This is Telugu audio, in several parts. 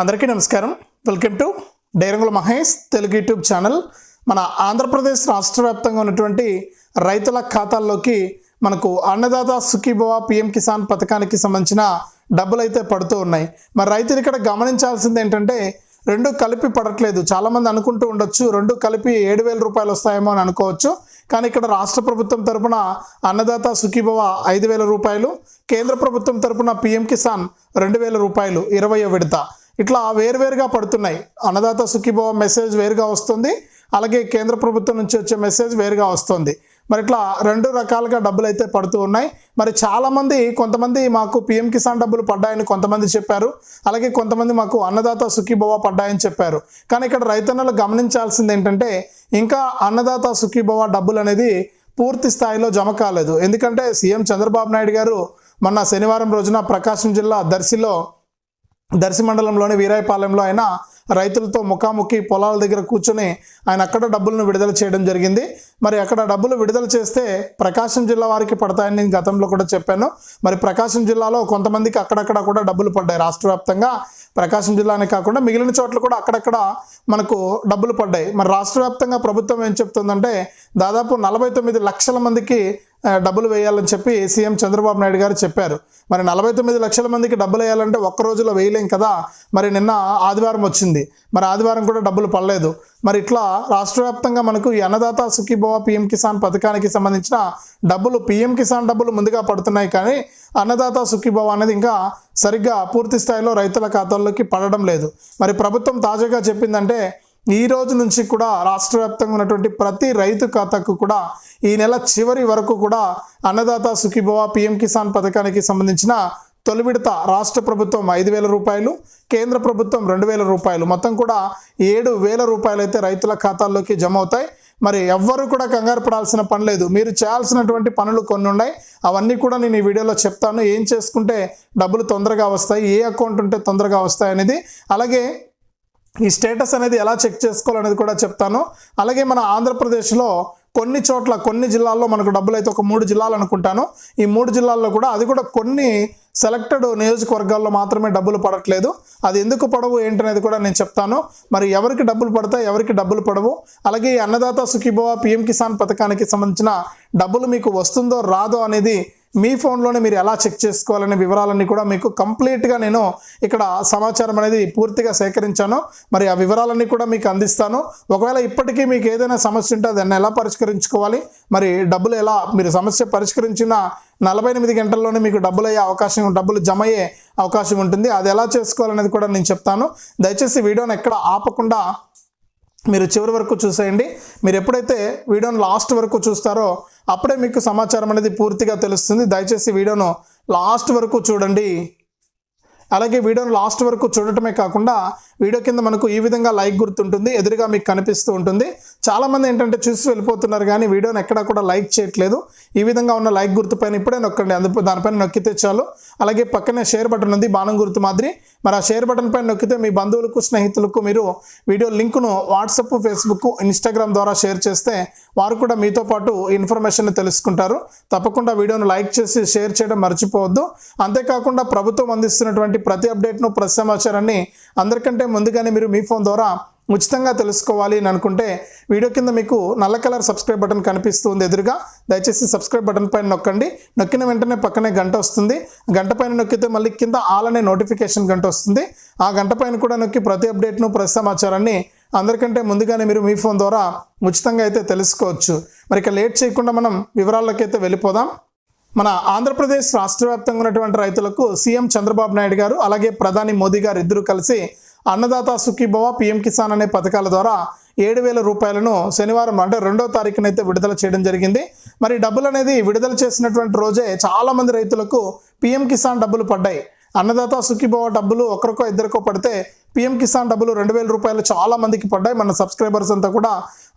అందరికీ నమస్కారం. Welcome to Dairangula Mahesh Telugu YouTube channel. మన ఆంధ్రప్రదేశ్ రాష్ట్ర వ్యాప్తంగా ఉన్నటువంటి రైతుల ఖాతాల్లోకి మనకు అన్నదాత సుఖీభవ పిఎం కిసాన్ పథకానికి సంబంధించిన డబ్బులు అయితే పడుతూ ఉన్నాయి. మరి రైతులు ఇక్కడ గమనించాల్సింది ఏంటంటే రెండు కలిపి పడట్లేదు. చాలామంది అనుకుంటూ ఉండొచ్చు రెండు కలిపి ఏడు వేల రూపాయలు వస్తాయేమో అని అనుకోవచ్చు. కానీ ఇక్కడ రాష్ట్ర ప్రభుత్వం తరపున అన్నదాత సుఖీభవ ఐదు వేల రూపాయలు కేంద్ర ప్రభుత్వం తరపున పిఎం కిసాన్ రెండు వేల రూపాయలు ఇరవయో విడత. ఇట్లా వేరువేరుగా పడుతున్నాయి. అన్నదాత సుఖీభవ మెసేజ్ వేరుగా వస్తుంది. అలాగే కేంద్ర ప్రభుత్వం నుంచి వచ్చే మెసేజ్ వేరుగా వస్తుంది. మరి ఇట్లా రెండు రకాలుగా డబ్బులు అయితే పడుతూ ఉన్నాయి. మరి చాలామంది కొంతమంది మాకు పిఎం కిసాన్ డబ్బులు పడ్డాయని కొంతమంది చెప్పారు. అలాగే కొంతమంది మాకు అన్నదాత సుఖీభవ పడ్డాయని చెప్పారు. కానీ ఇక్కడ రైతన్నలు గమనించాల్సింది ఏంటంటే ఇంకా అన్నదాత సుఖీభవ డబ్బులు అనేది పూర్తి స్థాయిలో జమ కాలేదు. ఎందుకంటే సీఎం చంద్రబాబు నాయుడు గారు మొన్న శనివారం రోజున ప్రకాశం జిల్లా దర్శిలో దర్శి మండలంలోని వీరాయపాలెంలో ఆయన రైతులతో ముఖాముఖి పొలాల దగ్గర కూర్చొని ఆయన అక్కడ డబ్బులను విడుదల చేయడం జరిగింది. మరి అక్కడ డబ్బులు విడుదల చేస్తే ప్రకాశం జిల్లా వారికి పడతాయని నేను గతంలో కూడా చెప్పాను. మరి ప్రకాశం జిల్లాలో కొంతమందికి అక్కడక్కడ కూడా డబ్బులు పడ్డాయి రాష్ట్ర వ్యాప్తంగా. ప్రకాశం జిల్లానే కాకుండా మిగిలిన చోట్ల కూడా అక్కడక్కడ మనకు డబ్బులు పడ్డాయి. మరి రాష్ట్ర వ్యాప్తంగా ప్రభుత్వం ఏం చెప్తుందంటే దాదాపు నలభై తొమ్మిది లక్షల మందికి డబ్బులు వేయాలని చెప్పి సీఎం చంద్రబాబు నాయుడు గారు చెప్పారు. మరి నలభై తొమ్మిది లక్షల మందికి డబ్బులు వేయాలంటే ఒక్క రోజులో వేయలేం కదా? మరి నిన్న ఆదివారం వచ్చింది. మరి ఆదివారం కూడా డబ్బులు పడలేదు. మరి ఇట్లా రాష్ట్ర వ్యాప్తంగా మనకు ఈ అన్నదాత సుఖీభవ పిఎం కిసాన్ పథకానికి సంబంధించిన డబ్బులు పిఎం కిసాన్ డబ్బులు ముందుగా పడుతున్నాయి కానీ అన్నదాత సుఖీభవ అనేది ఇంకా సరిగ్గా పూర్తి స్థాయిలో రైతుల ఖాతాల్లోకి పడడం లేదు. మరి ప్రభుత్వం తాజాగా చెప్పిందంటే ఈ రోజు నుంచి కూడా రాష్ట్ర వ్యాప్తంగా ఉన్నటువంటి ప్రతి రైతు ఖాతాకు కూడా ఈ నెల చివరి వరకు కూడా అన్నదాత సుఖీభవ పిఎం కిసాన్ పథకానికి సంబంధించిన తొలి విడత రాష్ట్ర ప్రభుత్వం ఐదు వేల రూపాయలు కేంద్ర ప్రభుత్వం రెండు వేల రూపాయలు. మొత్తం కూడా ఏడు వేల రూపాయలు అయితే రైతుల ఖాతాల్లోకి జమ అవుతాయి. మరి ఎవ్వరూ కూడా కంగారు పడాల్సిన పని లేదు. మీరు చేయాల్సినటువంటి పనులు కొన్ని ఉన్నాయి. అవన్నీ కూడా నేను ఈ వీడియోలో చెప్తాను. ఏం చేసుకుంటే డబ్బులు తొందరగా వస్తాయి ఏ అకౌంట్ ఉంటే తొందరగా వస్తాయి అనేది. అలాగే ఈ స్టేటస్ అనేది ఎలా చెక్ చేసుకోవాలనేది కూడా చెప్తాను. అలాగే మన ఆంధ్రప్రదేశ్లో కొన్ని చోట్ల కొన్ని జిల్లాల్లో మనకు డబ్బులు అయితే ఒక మూడు జిల్లాలు అనుకుంటాను. ఈ మూడు జిల్లాల్లో కూడా అది కూడా కొన్ని సెలెక్టెడ్ నియోజకవర్గాల్లో మాత్రమే డబ్బులు పడట్లేదు. అది ఎందుకు పడవు ఏంటనేది కూడా నేను చెప్తాను. మరి ఎవరికి డబ్బులు పడతాయి ఎవరికి డబ్బులు పడవు. అలాగే ఈ అన్నదాత సుఖీభవ పిఎం కిసాన్ పథకానికి సంబంధించిన డబ్బులు మీకు వస్తుందో రాదో అనేది మీ ఫోన్లోనే మీరు ఎలా చెక్ చేసుకోవాలనే వివరాలన్నీ కూడా మీకు కంప్లీట్గా నేను ఇక్కడ సమాచారం అనేది పూర్తిగా సేకరించాను. మరి ఆ వివరాలన్నీ కూడా మీకు అందిస్తాను. ఒకవేళ ఇప్పటికీ మీకు ఏదైనా సమస్య ఉంటే దాన్ని ఎలా పరిష్కరించుకోవాలి? మరి డబ్బులు ఎలా మీరు సమస్య పరిష్కరించిన నలభై ఎనిమిది గంటల్లోనే మీకు డబ్బులు అయ్యే అవకాశం డబ్బులు జమ అయ్యే అవకాశం ఉంటుంది. అది ఎలా చేసుకోవాలనేది కూడా నేను చెప్తాను. దయచేసి వీడియోని ఎక్కడ ఆపకుండా మీరు చివరి వరకు చూసేయండి. మీరు ఎప్పుడైతే వీడియోను లాస్ట్ వరకు చూస్తారో అప్పుడే మీకు సమాచారం అనేది పూర్తిగా తెలుస్తుంది. దయచేసి వీడియోను లాస్ట్ వరకు చూడండి. అలాగే వీడియోను లాస్ట్ వరకు చూడటమే కాకుండా వీడియో కింద మనకు ఈ విధంగా లైక్ గుర్తుంటుంది ఎదురుగా మీకు కనిపిస్తూ ఉంటుంది. చాలామంది ఏంటంటే చూసి వెళ్ళిపోతున్నారు కానీ వీడియోని ఎక్కడా కూడా లైక్ చేయట్లేదు. ఈ విధంగా ఉన్న లైక్ గుర్తు పైన ఇప్పుడే నొక్కండి అందుకు దానిపైన నొక్కితే చాలు. అలాగే పక్కనే షేర్ బటన్ ఉంది బాణం గుర్తు మాదిరి. మరి ఆ షేర్ బటన్ పైన నొక్కితే మీ బంధువులకు స్నేహితులకు మీరు వీడియో లింకును వాట్సప్ ఫేస్బుక్ ఇన్స్టాగ్రామ్ ద్వారా షేర్ చేస్తే వారు కూడా మీతో పాటు ఇన్ఫర్మేషన్ తెలుసుకుంటారు. తప్పకుండా వీడియోను లైక్ చేసి షేర్ చేయడం మర్చిపోవద్దు. అంతేకాకుండా ప్రభుత్వం అందిస్తున్నటువంటి ప్రతి అప్డేట్ను ప్రతి సమాచారాన్ని అందరికంటే ముందుగానే మీరు మీ ఫోన్ ద్వారా ఉచితంగా తెలుసుకోవాలి అని అనుకుంటే వీడియో కింద మీకు నల్ల కలర్ సబ్స్క్రైబ్ బటన్ కనిపిస్తుంది ఎదురుగా. దయచేసి సబ్స్క్రైబ్ బటన్ పైన నొక్కండి. నొక్కిన వెంటనే పక్కనే గంట వస్తుంది. గంట పైన నొక్కితే మళ్ళీ కింద ఆల్ అనే నోటిఫికేషన్ గంట వస్తుంది. ఆ గంట పైన కూడా నొక్కి ప్రతి అప్డేట్ను ప్రతి సమాచారాన్ని అందరికంటే ముందుగానే మీరు మీ ఫోన్ ద్వారా ఉచితంగా అయితే తెలుసుకోవచ్చు. మరి ఇక లేట్ చేయకుండా మనం వివరాల్లోకైతే అయితే వెళ్ళిపోదాం. మన ఆంధ్రప్రదేశ్ రాష్ట్ర వ్యాప్తంగా ఉన్నటువంటి రైతులకు సీఎం చంద్రబాబు నాయుడు గారు అలాగే ప్రధాని మోదీ గారు ఇద్దరు కలిసి అన్నదాత సుఖీభవ పిఎం కిసాన్ అనే పథకాల ద్వారా ఏడు వేల రూపాయలను శనివారం అంటే రెండో తారీఖునైతే విడుదల చేయడం జరిగింది. మరి డబ్బులు అనేది విడుదల చేసినటువంటి రోజే చాలామంది రైతులకు పిఎం కిసాన్ డబ్బులు పడ్డాయి. అన్నదాత సుఖీభవ డబ్బులు ఒకరికో ఇద్దరికో పడితే పిఎం కిసాన్ డబ్బులు రెండు వేల రూపాయలు చాలా మందికి పడ్డాయి. మన సబ్స్క్రైబర్స్ అంతా కూడా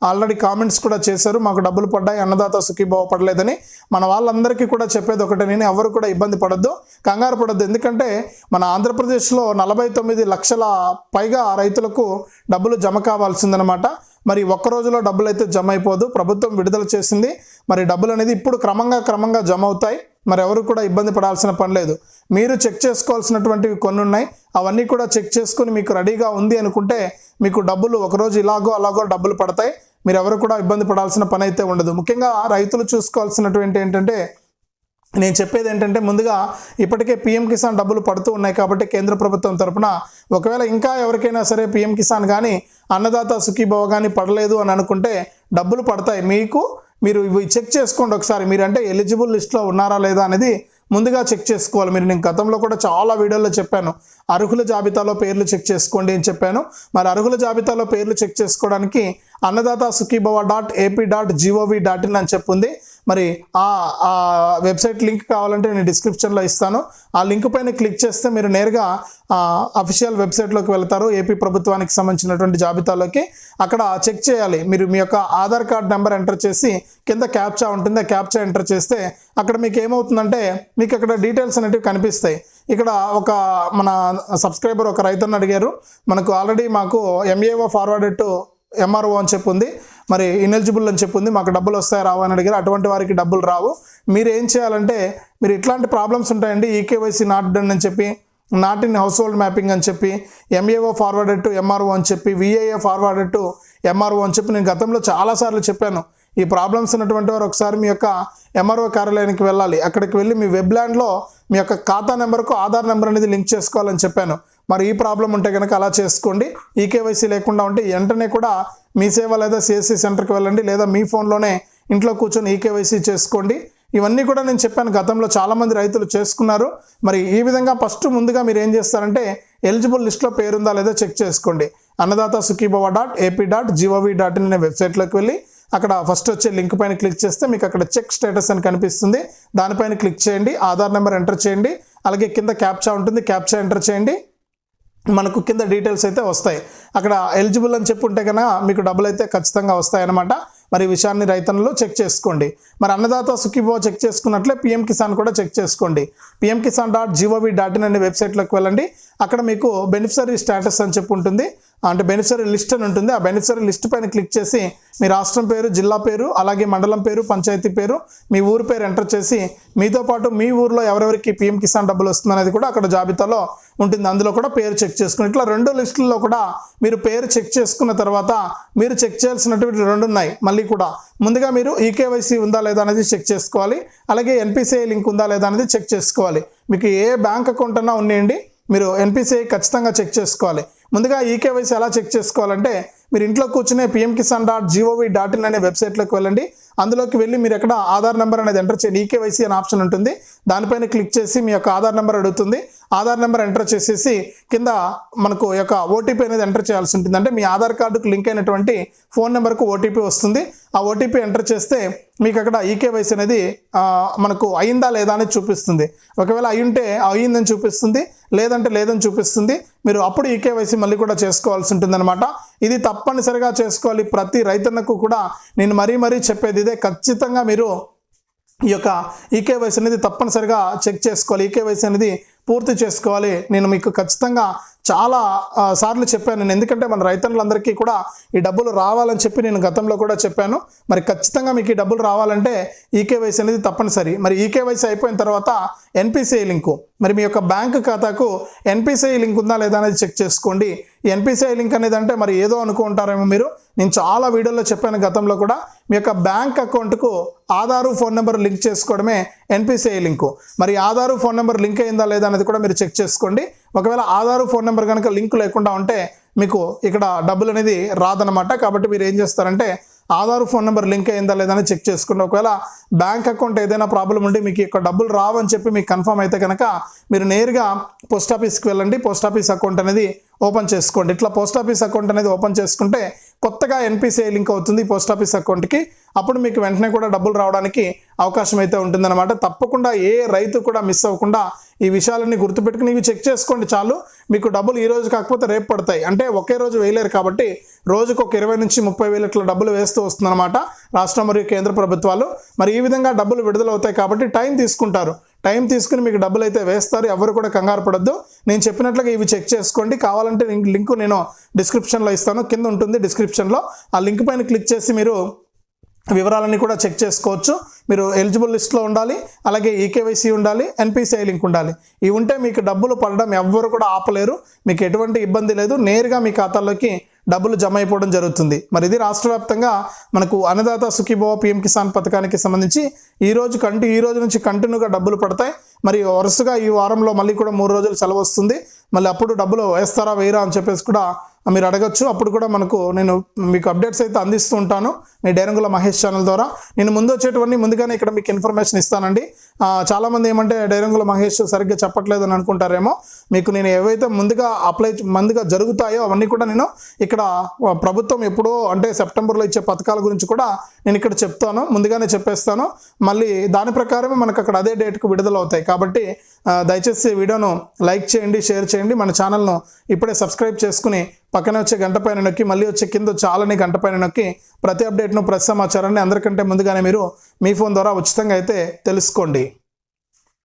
ఆల్రెడీ కామెంట్స్ కూడా చేశారు. మాకు డబ్బులు పడ్డాయి. అన్నదాత సుఖీభావ పడలేదని మన వాళ్ళందరికీ కూడా చెప్పేది ఒకటే. నేను ఎవరు కూడా ఇబ్బంది పడద్దు కంగారు పడద్దు. ఎందుకంటే మన ఆంధ్రప్రదేశ్లో నలభై తొమ్మిది లక్షల పైగా రైతులకు డబ్బులు జమ కావాల్సిందనమాట మరి ఒక్క రోజులో డబ్బులు అయితే జమ అయిపోదు. ప్రభుత్వం విడుదల చేసింది. మరి డబ్బులు అనేది ఇప్పుడు క్రమంగా క్రమంగా జమ అవుతాయి. మరి ఎవరు కూడా ఇబ్బంది పడాల్సిన పని లేదు. మీరు చెక్ చేసుకోవాల్సినటువంటివి కొన్ని ఉన్నాయి. అవన్నీ కూడా చెక్ చేసుకుని మీకు రెడీగా ఉంది అనుకుంటే మీకు డబ్బులు ఒకరోజు ఇలాగో అలాగో డబ్బులు పడతాయి. మీరు ఎవరు కూడా ఇబ్బంది పడాల్సిన పని అయితే ఉండదు. ముఖ్యంగా రైతులు చూసుకోవాల్సినటువంటి ఏంటంటే నేను చెప్పేది ఏంటంటే ముందుగా ఇప్పటికే పిఎం కిసాన్ డబ్బులు పడుతూ ఉన్నాయి కాబట్టి కేంద్ర ప్రభుత్వం తరపున ఒకవేళ ఇంకా ఎవరికైనా సరే పిఎం కిసాన్ కానీ అన్నదాత సుఖీభవ కానీ పడలేదు అని అనుకుంటే డబ్బులు పడతాయి. మీకు మీరు ఇవి చెక్ చేసుకోండి ఒకసారి. మీరు అంటే ఎలిజిబుల్ లిస్ట్లో ఉన్నారా లేదా అనేది ముందుగా చెక్ చేసుకోవాలి. మీరు నేను గతంలో కూడా చాలా వీడియోలో చెప్పాను. అర్హుల జాబితాలో పేర్లు చెక్ చేసుకోండి అని చెప్పాను. మరి అర్హుల జాబితాలో పేర్లు చెక్ చేసుకోవడానికి Annadata Sukhibhava dot AP dot gov dot in అని చెప్పుంది మరి ఆ వెబ్సైట్ లింక్ కావాలంటే నేను డిస్క్రిప్షన్లో ఇస్తాను. ఆ లింక్ పైన క్లిక్ చేస్తే మీరు నేరుగా అఫీషియల్ వెబ్సైట్లోకి వెళ్తారు ఏపీ ప్రభుత్వానికి సంబంధించినటువంటి జాబితాలోకి. అక్కడ చెక్ చేయాలి. మీరు మీ యొక్క ఆధార్ కార్డ్ నెంబర్ ఎంటర్ చేసి కింద క్యాప్చా ఉంటుంది. ఆ క్యాప్చా ఎంటర్ చేస్తే అక్కడ మీకు ఏమవుతుందంటే మీకు అక్కడ డీటెయిల్స్ అనేటివి కనిపిస్తాయి. ఇక్కడ ఒక మన సబ్స్క్రైబర్ ఒక రైతుని అడిగారు. మనకు ఆల్రెడీ మాకు ఎంఏఓ ఫార్వర్డ్ టు ఎంఆర్ఓ అని చెప్పి ఉంది. మరి ఇనెలిజిబుల్ అని చెప్పింది మాకు డబ్బులు వస్తాయి రావు అని అడిగారు. అటువంటి వారికి డబ్బులు రావు. మీరు ఏం చేయాలంటే మీరు ఇట్లాంటి ప్రాబ్లమ్స్ ఉంటాయండి ఈకేవైసీ నాట్ డన్ అని చెప్పి not in household mapping అని చెప్పి ఎంఏఓ ఫార్వర్డెడ్ టు ఎంఆర్ఓ అని చెప్పి విఏఏ ఫార్వర్డెడ్ టు ఎంఆర్ఓ అని చెప్పి నేను గతంలో చాలాసార్లు చెప్పాను. ఈ ప్రాబ్లమ్స్ ఉన్నటువంటి వారు ఒకసారి మీ యొక్క ఎంఆర్ఓ కార్యాలయానికి వెళ్ళాలి. అక్కడికి వెళ్ళి మీ వెబ్ ల్యాండ్లో మీ యొక్క ఖాతా నెంబర్కు ఆధార్ నెంబర్ అనేది లింక్ చేసుకోవాలని చెప్పాను. మరి ఈ ప్రాబ్లం ఉంటే కనుక అలా చేసుకోండి. ఈకేవైసీ లేకుండా ఉంటే వెంటనే కూడా మీ సేవ లేదా సిఎస్సి సెంటర్కి వెళ్ళండి లేదా మీ ఫోన్లోనే ఇంట్లో కూర్చొని ఈకేవైసీ చేసుకోండి. ఇవన్నీ కూడా నేను చెప్పాను గతంలో చాలామంది రైతులు చేసుకున్నారు. మరి ఈ విధంగా ఫస్ట్ ముందుగా మీరు ఏం చేస్తారంటే ఎలిజిబుల్ లిస్ట్లో పేరుందా లేదా చెక్ చేసుకోండి. Annadata Sukhibhava dot AP dot gov dot in అనే వెబ్సైట్లోకి వెళ్ళి అక్కడ ఫస్ట్ వచ్చే లింక్ పైన క్లిక్ చేస్తే మీకు అక్కడ చెక్ స్టేటస్ అని కనిపిస్తుంది. దానిపైన క్లిక్ చేయండి ఆధార్ నెంబర్ ఎంటర్ చేయండి. అలాగే కింద క్యాప్చా ఉంటుంది క్యాప్చా ఎంటర్ చేయండి. మనకు కింద డీటెయిల్స్ అయితే వస్తాయి. అక్కడ ఎలిజిబుల్ అని చెప్పి ఉంటే కనుక మీకు డబ్బులు అయితే ఖచ్చితంగా వస్తాయన్నమాట. మరి ఈ విషయాన్ని రైతన్నలు చెక్ చేసుకోండి. మరి అన్నదాత సుఖీభో చెక్ చేసుకున్నట్లే పిఎం కిసాన్ కూడా చెక్ చేసుకోండి. PM Kisan dot gov dot in అనే వెబ్సైట్లోకి వెళ్ళండి. అక్కడ మీకు బెనిఫిషరీ స్టేటస్ అని చెప్పి ఉంటుంది అంటే బెనిఫిషరీ లిస్ట్ అని ఉంటుంది. ఆ బెనిఫిషరీ లిస్ట్ పైన క్లిక్ చేసి మీ రాష్ట్రం పేరు జిల్లా పేరు అలాగే మండలం పేరు పంచాయతీ పేరు మీ ఊరు పేరు ఎంటర్ చేసి మీతో పాటు మీ ఊర్లో ఎవరెవరికి పిఎం కిసాన్ డబ్బులు వస్తుందనేది కూడా అక్కడ జాబితాలో ఉంటుంది. అందులో కూడా పేరు చెక్ చేసుకుని ఇట్లా రెండు లిస్టుల్లో కూడా మీరు పేరు చెక్ చేసుకున్న తర్వాత మీరు చెక్ చేయాల్సినటువంటి రెండు ఉన్నాయి. మళ్ళీ కూడా. ముందుగా మీరు ఈకేవైసీ ఉందా లేదా అనేది చెక్ చేసుకోవాలి. అలాగే ఎన్పిసిఐ లింక్ ఉందా లేదా అనేది చెక్ చేసుకోవాలి. మీకు ఏ బ్యాంక్ అకౌంట్ అన్నా ఉన్నాయండి మీరు ఎన్పిసిఐ ఖచ్చితంగా చెక్ చేసుకోవాలి. ముందుగా ఈకేవైసీ ఎలా చెక్ చేసుకోవాలంటే మీరు ఇంట్లో కూర్చునే PM Kisan dot gov dot in అనే వెబ్సైట్లోకి వెళ్ళండి. అందులోకి వెళ్ళి మీరు ఎక్కడ ఆధార్ నెంబర్ అనేది ఎంటర్ చేయండి. ఈకేవైసీ అనే ఆప్షన్ ఉంటుంది. దానిపైన క్లిక్ చేసి మీ యొక్క ఆధార్ నెంబర్ అడుగుతుంది. ఆధార్ నెంబర్ ఎంటర్ చేసేసి కింద మనకు యొక్క ఓటీపీ అనేది ఎంటర్ చేయాల్సి ఉంటుంది. అంటే మీ ఆధార్ కార్డుకు లింక్ అయినటువంటి ఫోన్ నెంబర్కు ఓటీపీ వస్తుంది. ఆ ఓటీపీ ఎంటర్ చేస్తే మీకు అక్కడ ఈకేవైసీ అనేది మనకు అయిందా లేదా అనేది చూపిస్తుంది. ఒకవేళ అయ్యుంటే అయ్యిందని చూపిస్తుంది. లేదంటే లేదని చూపిస్తుంది. మీరు అప్పుడు ఈ కేవైసీ మళ్ళీ కూడా చేసుకోవాల్సి ఉంటుందన్నమాట. ఇది తప్పనిసరిగా చేసుకోవాలి. ప్రతి రైతన్నకు కూడా నేను మరీ మరీ చెప్పేది ఇదే. ఖచ్చితంగా మీరు ఈ యొక్క ఈకేవైసీ అనేది తప్పనిసరిగా చెక్ చేసుకోవాలి. ఈకేవైసీ అనేది పూర్తి చేసుకోవాలి. నేను మీకు ఖచ్చితంగా చాలా సార్లు చెప్పాను నేను. ఎందుకంటే మన రైతన్నులందరికీ కూడా ఈ డబ్బులు రావాలని చెప్పి నేను గతంలో కూడా చెప్పాను. మరి ఖచ్చితంగా మీకు ఈ డబ్బులు రావాలంటే ఈకేవైసీ అనేది తప్పనిసరి. మరి ఈకేవైసీ అయిపోయిన తర్వాత ఎన్పిసిఐ లింకు. మరి మీ యొక్క బ్యాంకు ఖాతాకు ఎన్పిసిఐ లింక్ ఉందా లేదా అనేది చెక్ చేసుకోండి. ఈ ఎన్పిసిఐ లింక్ అనేది అంటే మరి ఏదో అనుకుంటారేమో మీరు. నేను చాలా వీడియోలో చెప్పాను గతంలో కూడా. మీ యొక్క బ్యాంక్ అకౌంట్కు ఆధారు ఫోన్ నెంబర్ లింక్ చేసుకోవడమే ఎన్పిసిఐ లింకు. మరి ఆధారు ఫోన్ నెంబర్ లింక్ అయిందా లేదా అనేది కూడా మీరు చెక్ చేసుకోండి. ఒకవేళ ఆధారు ఫోన్ నెంబర్ కనుక లింక్ లేకుండా ఉంటే మీకు ఇక్కడ డబ్బులు అనేది రాదనమాట కాబట్టి మీరు ఏం చేస్తారంటే ఆధార్ ఫోన్ నెంబర్ లింక్ అయిందా లేదా చెక్ చేసుకోండి ఒకవేళ బ్యాంక్ అకౌంట్ ఏదైనా ప్రాబ్లం ఉంటే మీకు ఇక్కడ డబ్బులు రావని చెప్పి మీకు కన్ఫర్మ్ అయితే కనుక మీరు నేరుగా పోస్ట్ ఆఫీస్కి వెళ్ళండి. పోస్ట్ ఆఫీస్ అకౌంట్ అనేది ఓపెన్ చేసుకోండి. ఇట్లా పోస్ట్ ఆఫీస్ అకౌంట్ అనేది ఓపెన్ చేసుకుంటే కొత్తగా ఎన్పిసిఐ లింక్ అవుతుంది ఈ పోస్ట్ ఆఫీస్ అకౌంట్కి. అప్పుడు మీకు వెంటనే కూడా డబ్బులు రావడానికి అవకాశం అయితే ఉంటుందన్నమాట. తప్పకుండా ఏ రైతు కూడా మిస్ అవ్వకుండా ఈ విషయాలన్నీ గుర్తుపెట్టుకుని ఇవి చెక్ చేసుకోండి చాలు. మీకు డబ్బులు ఈ రోజు కాకపోతే రేపు పడతాయి. అంటే ఒకే రోజు వేయలేరు కాబట్టి రోజుకు ఒక ఇరవై నుంచి ముప్పై వేలు ఇట్లా డబ్బులు వేస్తూ వస్తుందన్నమాట రాష్ట్ర మరియు కేంద్ర ప్రభుత్వాలు. మరి ఈ విధంగా డబ్బులు విడుదలవుతాయి కాబట్టి టైం తీసుకుంటారు. టైం తీసుకుని మీకు డబ్బులు అయితే వేస్తారు ఎవరు కూడా కంగారు పడద్దు. నేను చెప్పినట్లుగా ఇవి చెక్ చేసుకోండి. కావాలంటే లింక్ నేను డిస్క్రిప్షన్లో ఇస్తాను. కింద ఉంటుంది డిస్క్రిప్షన్లో. ఆ లింక్ పైన క్లిక్ చేసి మీరు వివరాలన్నీ కూడా చెక్ చేసుకోవచ్చు. మీరు ఎలిజిబుల్ లిస్ట్లో ఉండాలి అలాగే ఈకేవైసీ ఉండాలి ఎన్పిసిఐ లింక్ ఉండాలి. ఇవి ఉంటే మీకు డబ్బులు పడడం ఎవ్వరు కూడా ఆపలేరు. మీకు ఎటువంటి ఇబ్బంది లేదు. నేరుగా మీ ఖాతాలోకి డబ్బులు జమ అయిపోవడం జరుగుతుంది. మరి ఇది రాష్ట్ర వ్యాప్తంగా మనకు అన్నదాత సుఖీభవ పిఎం కిసాన్ పథకానికి సంబంధించి ఈ రోజు కంటి ఈ రోజు నుంచి కంటిన్యూగా డబ్బులు పడతాయి. మరి వరుసగా ఈ వారంలో మళ్ళీ కూడా మూడు రోజులు సెలవు వస్తుంది. మళ్ళీ అప్పుడు డబ్బులు వేస్తారా వేయరా అని చెప్పేసి కూడా మీరు అడగచ్చు. అప్పుడు కూడా మనకు నేను మీకు అప్డేట్స్ అయితే అందిస్తూ ఉంటాను. మీ డైరంగుల మహేష్ ఛానల్ ద్వారా. నేను ముందు వచ్చేటివన్నీ ముందుగానే ఇక్కడ మీకు ఇన్ఫర్మేషన్ ఇస్తానండి. చాలామంది ఏమంటే డైరంగుల మహేష్ సరిగ్గా చెప్పట్లేదు అని అనుకుంటారేమో. మీకు నేను ఏవైతే ముందుగా అప్లై ముందుగా జరుగుతాయో అవన్నీ కూడా నేను ఇక్కడ ప్రభుత్వం ఎప్పుడో అంటే సెప్టెంబర్లో ఇచ్చే పథకాల గురించి కూడా నేను ఇక్కడ చెప్తాను ముందుగానే చెప్పేస్తాను. మళ్ళీ దాని ప్రకారమే మనకు అక్కడ అదే డేట్కు విడుదల అవుతాయి కాబట్టి దయచేసి వీడియోను లైక్ చేయండి షేర్ చేయండి. మన ఛానల్ను ఇప్పుడే సబ్స్క్రైబ్ చేసుకుని పక్కనే వచ్చే గంట పైన నొక్కి మళ్ళీ వచ్చే కింద చాలని గంట పైన నొక్కి ప్రతి అప్డేట్ను ప్రతి సమాచారాన్ని అందరికంటే ముందుగానే మీరు మీ ఫోన్ ద్వారా ఉచితంగా అయితే తెలుసుకోండి.